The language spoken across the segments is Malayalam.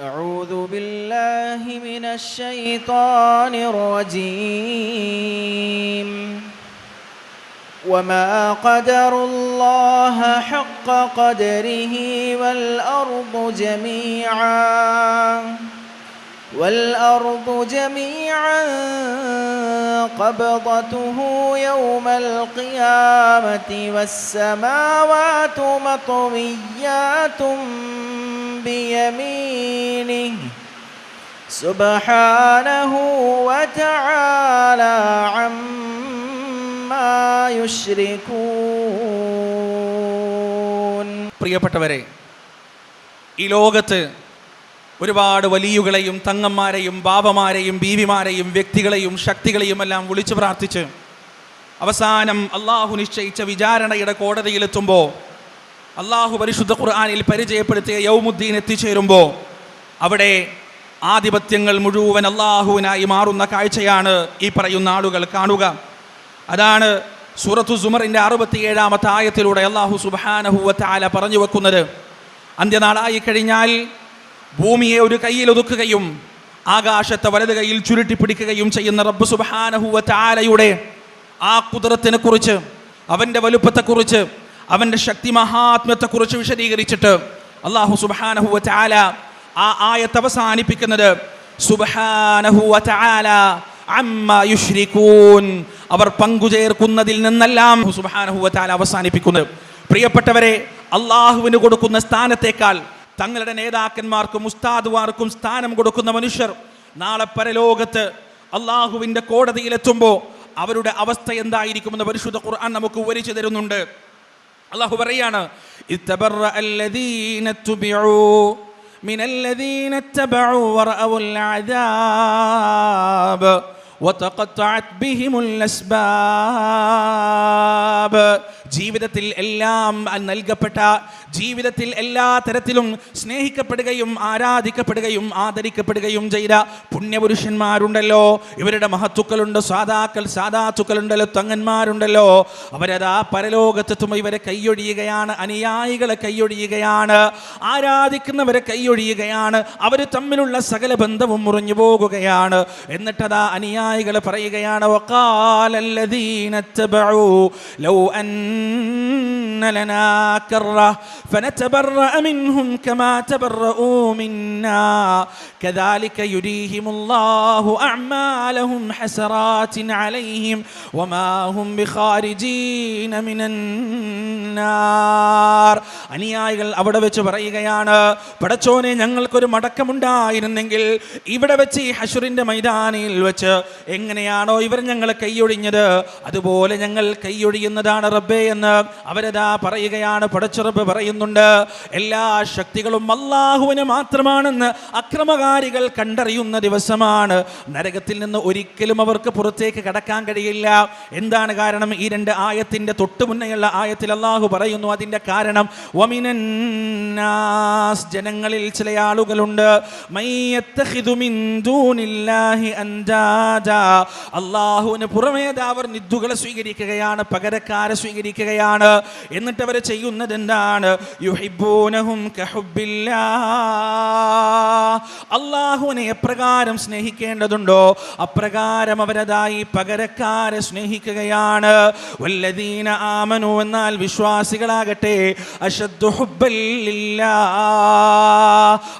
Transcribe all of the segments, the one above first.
أعوذ بالله من الشيطان الرجيم. وما قدروا الله حق قدره والأرض جميعا والأرض جميعا قبضته يوم القيامة والسماوات مطويات بيمينه سبحانه وتعالى عما يشركون പ്രിയപ്പെട്ടവരെ ഈ ലോകത്ത് ഒരുപാട് വലിയുകളെയും തങ്ങന്മാരെയും ബാബമാരെയും ബീവിമാരെയും വ്യക്തികളെയും ശക്തികളെയും എല്ലാം വിളിച്ചു പ്രാർത്ഥിച്ച് അവസാനം അള്ളാഹു നിശ്ചയിച്ച വിചാരണയുടെ കോടതിയിലെത്തുമ്പോൾ അള്ളാഹു പരിശുദ്ധ ഖുർആാനിൽ പരിചയപ്പെടുത്തിയ യൗമുദ്ദീൻ എത്തിച്ചേരുമ്പോൾ അവിടെ ആധിപത്യങ്ങൾ മുഴുവൻ അള്ളാഹുവിനായി മാറുന്ന കാഴ്ചയാണ് ഈ പറയുന്ന ആളുകൾ കാണുക. അതാണ് സൂറത്തു സുമറിന്റെ അറുപത്തിയേഴാമത്തെ ആയത്തിലൂടെ അള്ളാഹു സുബാനഹുവത്താല പറഞ്ഞു വെക്കുന്നത്. അന്ത്യനാളായി കഴിഞ്ഞാൽ ഭൂമിയെ ഒരു കയ്യിൽ ഒതുക്കുകയും ആകാശത്തെ വലത് കൈയിൽ ചുരുട്ടിപ്പിടിക്കുകയും ചെയ്യുന്ന റബ്ബ് സുബാനഹുവത്താലയുടെ ആ കുതിരത്തിനെ കുറിച്ച് അവന്റെ വലുപ്പത്തെക്കുറിച്ച് അവന്റെ ശക്തി മഹാത്മ്യത്തെക്കുറിച്ച് വിശദീകരിച്ചിട്ട് അള്ളാഹു സുബാനഹുവത്താല ആ ആയത്ത് അവസാനിപ്പിക്കുന്നത് അവർ പങ്കുചേർക്കുന്നതിൽ നിന്നെല്ലാം സുബാനഹുവത്താല അവസാനിപ്പിക്കുന്നത് പ്രിയപ്പെട്ടവരെ അള്ളാഹുവിന് കൊടുക്കുന്ന സ്ഥാനത്തേക്കാൾ തങ്ങളുടെ നേതാക്കന്മാർക്കും ഉസ്താദുമാർക്കും സ്ഥാനം കൊടുക്കുന്ന മനുഷ്യർ നാളെ പരലോകത്ത് അള്ളാഹുവിന്റെ കോടതിയിലെത്തുമ്പോൾ അവരുടെ അവസ്ഥ എന്തായിരിക്കുമെന്ന് പരിശുദ്ധ ഖുർആൻ നമുക്ക് വിവരിച്ചു തരുന്നുണ്ട്. അള്ളാഹു പറയാണ് ഇത്തബറഅ الذين اتبعوا من الذين اتبعوا ورأوا العذاب وتقطعت بهم الأسباب ജീവിതത്തിൽ എല്ലാം നൽകപ്പെട്ട ജീവിതത്തിൽ എല്ലാ തരത്തിലും സ്നേഹിക്കപ്പെടുകയും ആരാധിക്കപ്പെടുകയും ആദരിക്കപ്പെടുകയും ചെയ്ത പുണ്യപുരുഷന്മാരുണ്ടല്ലോ. ഇവരുടെ മഹത്തുക്കളുണ്ട് സാധാക്കൾ സാധാത്തുക്കളുണ്ടല്ലോ തങ്ങന്മാരുണ്ടല്ലോ. അവരതാ പരലോകത്തെത്തുമ്പോൾ ഇവരെ കൈയൊഴിയുകയാണ് അനുയായികളെ കൈയൊഴിയുകയാണ് ആരാധിക്കുന്നവരെ കൈയൊഴിയുകയാണ് അവർ തമ്മിലുള്ള സകല ബന്ധവും മുറിഞ്ഞു പോകുകയാണ്. എന്നിട്ടതാ അനുയായികൾ പറയുകയാണ് ലൗ അൻ لنا كرة فنتبرأ منهم كما تبرؤوا منا. كذلك يريهم الله أعمالهم حسرات عليهم وما هم بخارجين من النار. അനുയായികൾ അവിടെ വെച്ച് പറയുകയാണ് പടച്ചോനെ ഞങ്ങൾക്കൊരു മടക്കമുണ്ടായിരുന്നെങ്കിൽ ഇവിടെ വെച്ച് ഈ ഹഷുറിന്റെ മൈതാനിയിൽ വെച്ച് എങ്ങനെയാണോ ഇവർ ഞങ്ങൾ കൈയൊഴിഞ്ഞത്? അതുപോലെ ഞങ്ങൾ കൈയൊഴിയുന്നതാണ് റബ്ബേ എന്ന് അവരതാ പറയുകയാണ്. പടച്ചുറബ് പറയുന്നുണ്ട് എല്ലാ ശക്തികളും അള്ളാഹുവിന് മാത്രമാണെന്ന് അക്രമകാരികൾ കണ്ടറിയുന്ന ദിവസമാണ്. നരകത്തിൽ നിന്ന് ഒരിക്കലും അവർക്ക് പുറത്തേക്ക് കടക്കാൻ കഴിയില്ല. എന്താണ് കാരണം? ഈ രണ്ട് ആയത്തിന്റെ തൊട്ടു മുന്നെയുള്ള ആയത്തിൽ അള്ളാഹു പറയുന്നു അതിന്റെ കാരണം വമിനന്നാസ് ജനങ്ങളിൽ ചില ആളുകളുണ്ട്. അള്ളാഹുവിന് പുറമേ നിദ്ദുകളെ സ്വീകരിക്കുകയാണ് പകരക്കാരെ സ്വീകരിക്കുകയാണ് എന്നിട്ട് അവർ ചെയ്യുന്നത് എന്താണ്. അള്ളാഹുവിനെ എപ്രകാരം സ്നേഹിക്കേണ്ടതുണ്ടോ അപ്രകാരം അവരതായി പകരക്കാരെ സ്നേഹിക്കുകയാണ് വല്ലദീന ആമനു എന്നാൽ വിശ്വാസികളാകട്ടെ.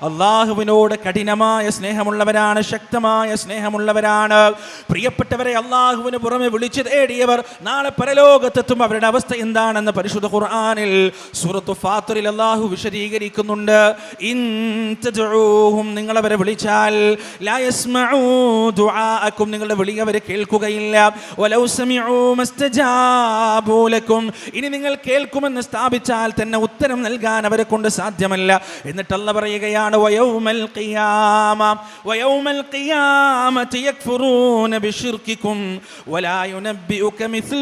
അള്ളാഹുവിനോട് കഠിനമായ സ്നേഹമുള്ളവരാണ് ശക്തമായ സ്നേഹമുള്ളവരാണ്. പ്രിയപ്പെട്ടവരെ അള്ളാഹുവിന് പുറമെ വിളിച്ചു തേടിയവർ നാളെ പരലോകത്തെത്തും. അവരുടെ അവസ്ഥ എന്താണെന്ന് പരിശുദ്ധ ഖുർആാനിൽ സൂറത്തു ഫാത്തിറിൽ അള്ളാഹു വിശദീകരിക്കുന്നുണ്ട്. ഇൻ നിങ്ങളവരെ വിളിച്ചാൽ നിങ്ങളുടെ വിളി അവർ കേൾക്കുകയില്ല. ഇനി നിങ്ങൾ കേൾക്കുമെന്ന് സ്ഥാപിച്ചാൽ തന്നെ ഉത്തരം നൽകാൻ അവരെ കൊണ്ട് സാധ്യമല്ല. എന്നിട്ടല്ല പറയുകയാണ് ഖിയാമ യക്ഫുറൂന വലാ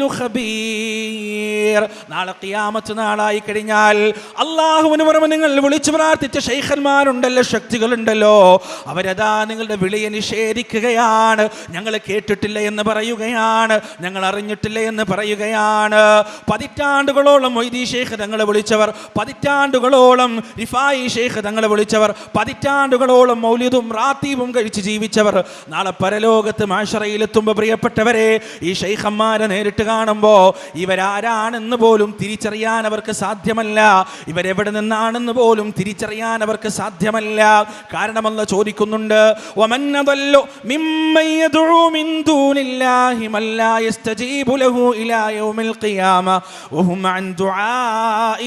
ഖബീർ. നാളെ ഖിയാമത്ത് നാളായി കഴിഞ്ഞാൽ അള്ളാഹുവിന് പുറമെ നിങ്ങൾ വിളിച്ചു പ്രാർത്ഥിച്ച ശൈഖന്മാരുണ്ടല്ലോ ശക്തികളുണ്ടല്ലോ അവരതാ നിങ്ങളുടെ വിളിയെ നിഷേധിക്കുകയാണ്. ഞങ്ങൾ കേട്ടിട്ടില്ല എന്ന് പറയുകയാണ് ഞങ്ങൾ അറിഞ്ഞിട്ടില്ല എന്ന് പറയുകയാണ്. പതിറ്റാണ്ടുകളോളം മൊയ്തീ ഷേഖ് തങ്ങളെ വിളിച്ചവർ പതിറ്റാണ്ടുകളോളം റിഫായി ഷേഖ് തങ്ങളെ വിളിച്ചവർ പതിറ്റാണ്ടുകളോളം മൗലിദും റാത്തീവും കഴിച്ച് ജീവിച്ചവർ. നാളെ പരലോകത്ത് മാഷറയിലെത്തുമ്പോൾ പ്രിയപ്പെട്ടവരെ ഈ ഷെയ്ഖന്മാരെ നേരിട്ട് കാണുമ്പോൾ ഇവരാരാണെന്ന് പോലും തിരിച്ചറിയാൻ അവർക്ക് സാധ്യമല്ല. ഇവരെവിടെ നിന്നാണെന്ന് പോലും തിരിച്ചറിയാൻ അവർക്ക് സാധ്യമല്ല. കാരണമല്ല ചോദിക്കുന്നുണ്ട്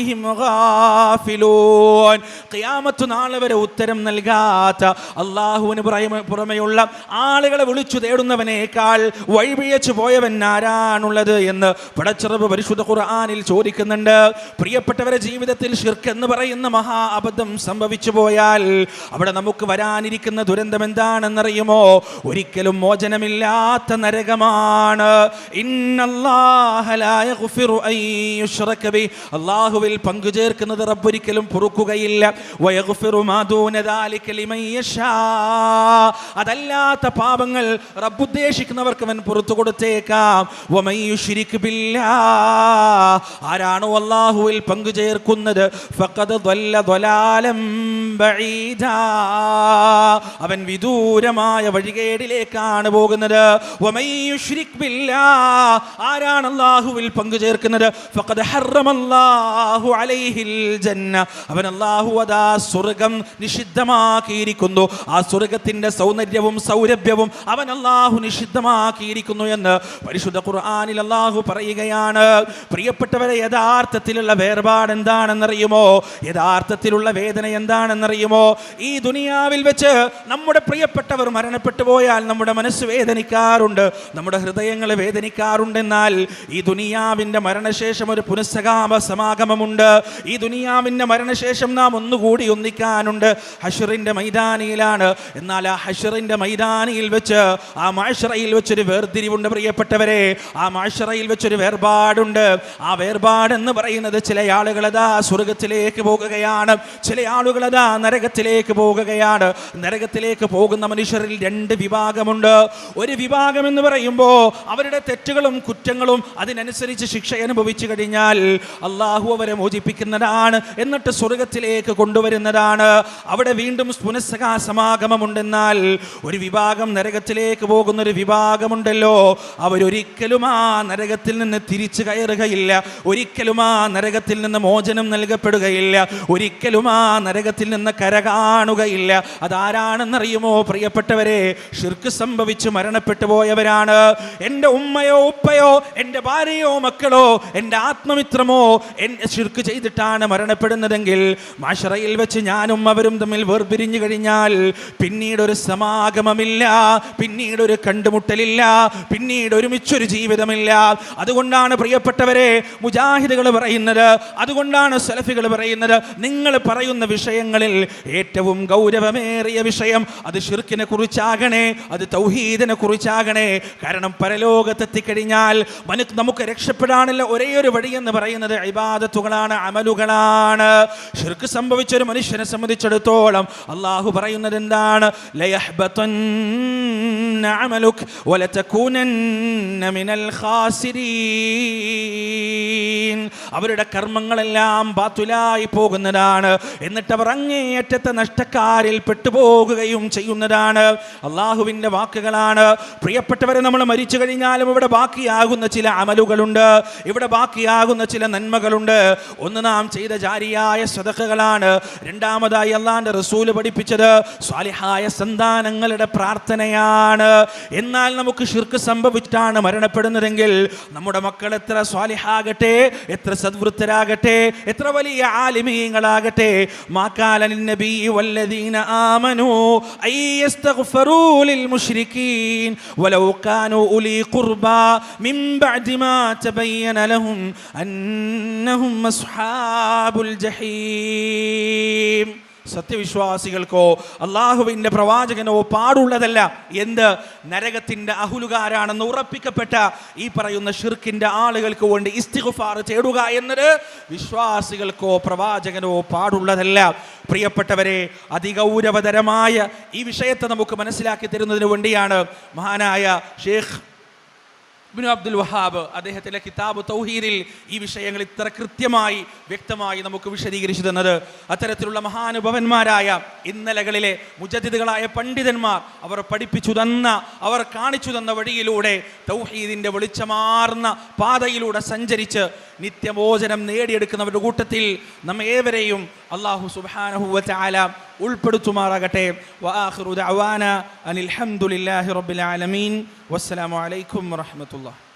അൻഹിം നാളെ വരെ ഉത്തരം നൽകാത്ത അള്ളാഹുവിന് പുറമെയുള്ള ആളുകളെ വിളിച്ചു തേടുന്നവനേക്കാൾ വഴിപിഴച്ചു പോയവൻ ആരാണുള്ളത് എന്ന് പടച്ചിറവ് പരിശുദ്ധ ഖുർആാനിൽ ചോദിക്കുന്നുണ്ട്. പ്രിയപ്പെട്ടവരെ ജീവിതത്തിൽ ഷിർക്ക് എന്ന് പറയുന്ന മഹാ അബദ്ധം സംഭവിച്ചു പോയാൽ അവിടെ നമുക്ക് വരാനിരിക്കുന്ന ദുരന്തം എന്താണെന്നറിയുമോ? ഒരിക്കലും മോചനമില്ലാത്ത നരകമാണ്. അള്ളാഹുവിൽ പാപങ്ങളിൽ പങ്കുചേർക്കുന്നത് റബ്ബൊരിക്കലും പൊറുക്കുകയില്ല. അതല്ലാത്ത പാപങ്ങൾ റബ്ബുദ്ദേശിക്കുന്നവർക്ക് അവൻ പുറത്തു കൊടുത്തേക്കാം. ആരാണോ അള്ളാഹുവിൽ പങ്കുചേർക്കുന്നത്? അവൻ വിദൂരമായ വഴികേടിലേക്കാണ് പോകുന്നത്. ആരാണ് അള്ളാഹുവിൽ പങ്കുചേർക്കുന്നത്? ഫഖദ് ഹർറമല്ലാഹു ഹറമല്ലാഹു അലൈഹിൽ ജന്ന. അവൻ അള്ളാഹു അതാ സ്വർഗം നിഷിദ്ധമാക്കിയിരിക്കുന്നു. ആ സ്വർഗത്തിന്റെ സൗന്ദര്യവും സൗരഭ്യവും അവൻ അള്ളാഹു നിഷിദ്ധമാക്കിയിരിക്കുന്നു എന്ന് പരിശുദ്ധ ഖുർആനിൽ അള്ളാഹു പറയുകയാണ്. പ്രിയപ്പെട്ടവരെ യഥാർത്ഥത്തിലുള്ള വേർപാട് എന്താണെന്നറിയുമോ? യഥാർത്ഥത്തിലുള്ള വേദന എന്താണെന്നറിയുമോ? ഈ ദുനിയാവിൽ വെച്ച് നമ്മുടെ പ്രിയപ്പെട്ടവർ മരണപ്പെട്ടു പോയാൽ നമ്മുടെ മനസ്സ് വേദനിക്കാറുണ്ട്. നമ്മുടെ ഹൃദയങ്ങൾ വേദനിക്കാറുണ്ടെന്നാൽ ഈ ദുനിയാവിന്റെ മരണശേഷം ഒരു പുനഃസകാമ സമാഗമമുണ്ട്. ഈ ദുനിയാവിന്റെ മരണശേഷം നാം ഒന്നുകൂടി ഒന്നിക്കാനുണ്ട്. ഹഷറിന്റെ മൈതാനിയിലാണ്. എന്നാൽ ആ ഹഷറിന്റെ മൈതാനിയിൽ വെച്ച് ആ മാഷറയിൽ വെച്ചൊരു വേർതിരിവുണ്ട് പ്രിയപ്പെട്ടവരെ. ആ മാഷറയിൽ വെച്ചൊരു വേർപാടുണ്ട്. ആ വേർപാടെന്ന് പറയുന്നത് ചില ആളുകളതാ സ്വർഗത്തിലേക്ക് പോകുകയാണ്. ചില ആളുകളതാ നരകത്തിലേക്ക് പോകുകയാണ്. നരകത്തിലേക്ക് പോകുന്ന മനുഷ്യരിൽ രണ്ട് വിഭാഗമുണ്ട്. ഒരു വിഭാഗം എന്ന് പറയുമ്പോൾ അവരുടെ തെറ്റുകളും കുറ്റങ്ങളും അതിനനുസരിച്ച് ശിക്ഷ അനുഭവിച്ചു കഴിഞ്ഞാൽ അള്ളാഹു അവരെ മോചിപ്പിക്കുന്നതാണ് എന്നിട്ട് സ്വർഗത്തിലേക്ക് കൊണ്ടുവരുന്നതാണ്. അവിടെ വീണ്ടും പുനഃസകാ സമാഗമമുണ്ടെന്നാൽ ഒരു വിഭാഗം നരകത്തിലേക്ക് പോകുന്ന ഒരു വിഭാഗമുണ്ടല്ലോ. അവരൊരിക്കലും ആ നരകത്തിൽ നിന്ന് തിരിച്ചു കയറുകയില്ല. ഒരിക്കലും ആ നരകത്തിൽ നിന്ന് മോചനം നൽകപ്പെടുകയില്ല. ഒരിക്കലും ആ നരകത്തിൽ നിന്ന് കര കാണുകയില്ല. അതാരാണെന്നറിയുമോ പ്രിയപ്പെട്ടവരെ? ഷിർക്ക് സംഭവിച്ച് മരണപ്പെട്ടു പോയവരാണ്. എന്റെ ഉമ്മയോ ഉപ്പയോ എന്റെ ഭാര്യയോ മക്കളോ എന്റെ ആത്മമിത്രമോ എന്നെ ഷിർക്ക് ചെയ്തിട്ടാണ് മരണപ്പെടുന്നതെങ്കിൽ മാഷറയിൽ വെച്ച് ഞാനും അവരും തമ്മിൽ വേർപിരിഞ്ഞു കഴിഞ്ഞാൽ പിന്നീട് ഒരു സമാഗമമില്ല പിന്നീട് ഒരു കണ്ടുമുട്ടലില്ല പിന്നീട് ഒരുമിച്ചൊരു ജീവിതമില്ല. അതുകൊണ്ടാണ് പ്രിയപ്പെട്ടവരെ മുജാഹിദുകൾ പറയുന്നത് അതുകൊണ്ടാണ് സലഫികൾ പറയുന്നത്. നിങ്ങൾ പറയുന്ന വിഷയങ്ങളിൽ ഏറ്റവും ഗൗരവമേറിയ വിഷയം അത് ഷിർക്കിനെ കുറിച്ചാകണേ അത് തൗഹീദിനെ കുറിച്ചാകണേ. കാരണം പരലോകത്തെത്തിക്കഴിഞ്ഞാൽ മനു നമുക്ക് രക്ഷപ്പെടാനുള്ള ഒരേ ഒരു വഴി എന്ന് പറയുന്നത് ഇബാദത്തുകളാണ്. അമലുകളാണ്. ഷിർക്ക് സംഭവിച്ച ഒരു മനുഷ്യനെ സംബന്ധിച്ചിടത്തോളം അള്ളാഹു പറയുന്നത് എന്താണ് അവരുടെ കർമ്മങ്ങളെല്ലാം ബാത്തുലായി പോകുന്നതാണ്. എന്നിട്ട് അവർ അങ്ങേയറ്റത്തെ നഷ്ടക്കാരിൽ പെട്ടുപോകുകയും ചെയ്യുന്നതാണ്. അള്ളാഹുവിന്റെ വാക്കുകളാണ്. പ്രിയപ്പെട്ടവരെ നമ്മൾ മരിച്ചു കഴിഞ്ഞാലും ഇവിടെ ബാക്കിയാകുന്ന ചില അമലുകളുണ്ട്. ഇവിടെ ബാക്കിയാകുന്ന ചില നന്മകളുണ്ട്. ഒന്ന് നാം ചെയ്ത ജാരിയായ സ്വതക്കുകളാണ് രണ്ടാമതായി അള്ളാന്റെ റസൂല് പഠിപ്പിച്ചത് സ്വാലിഹായ സന്താനങ്ങളുടെ പ്രാർത്ഥനയാണ് എന്നാൽ നമുക്ക് ഷിർക്ക് സംഭവിച്ചിട്ടാണ് മരണപ്പെടുന്നതെങ്കിൽ നമ്മുടെ മക്കൾ എത്ര സ്വാലിഹാകട്ടെ എത്ര സദ്വൃത്തരാകട്ടെ എത്ര വലിയ ആലിമീങ്ങളാകട്ടെ മാക്കാലൻ നബി വല്ലദീന ആമനു أن يستغفروا للمشركين ولو كانوا أولي قربى من بعد ما تبين لهم أنهم അസ്ഹാബുൽ ജഹീം. സത്യവിശ്വാസികൾക്കോ അള്ളാഹുവിന്റെ പ്രവാചകനോ പാടുള്ളതല്ല. എന്ത്? നരകത്തിന്റെ അഹുലുകാരാണെന്ന് ഉറപ്പിക്കപ്പെട്ട ഈ പറയുന്ന ഷിർക്കിന്റെ ആളുകൾക്ക് വേണ്ടി ഇസ്തിഖുഫാർ ചേടുക എന്നത് വിശ്വാസികൾക്കോ പ്രവാചകനോ പാടുള്ളതല്ല. പ്രിയപ്പെട്ടവരെ അതിഗൗരവതരമായ ഈ വിഷയത്തെ നമുക്ക് മനസ്സിലാക്കി തരുന്നതിന് വേണ്ടിയാണ് മഹാനായ ഷേഖ് ഇബ്നു അബ്ദുൽ വഹാബ് അദ്ദേഹത്തിന്റെ കിതാബ് തൗഹീദിൽ ഈ വിഷയങ്ങൾ ഇത്ര കൃത്യമായി വ്യക്തമായി നമുക്ക് വിശദീകരിച്ചു തന്നത്. അത്തരത്തിലുള്ള മഹാനുഭവന്മാരായ ഇന്നലകളിലെ മുജദ്ദിദുകളായ പണ്ഡിതന്മാർ അവർ പഠിപ്പിച്ചു തന്ന അവർ കാണിച്ചു തന്ന വഴിയിലൂടെ തൗഹീദിന്റെ വെളിച്ചമാർന്ന പാതയിലൂടെ സഞ്ചരിച്ച് നിത്യമോചനം നേടിയെടുക്കുന്നവരുടെ കൂട്ടത്തിൽ നമ്മ ഏവരെയും അള്ളാഹു സുബ്ഹാനഹു വതആല ഉൾപ്പെടുത്തുമാറാകട്ടെ. വആഖിറു അവാന അനിൽ ഹംദുലില്ലാഹി റബ്ബിൽ ആലമീൻ. വസ്സലാമു അലൈക്കും വറഹ്മത്തുള്ളാഹി.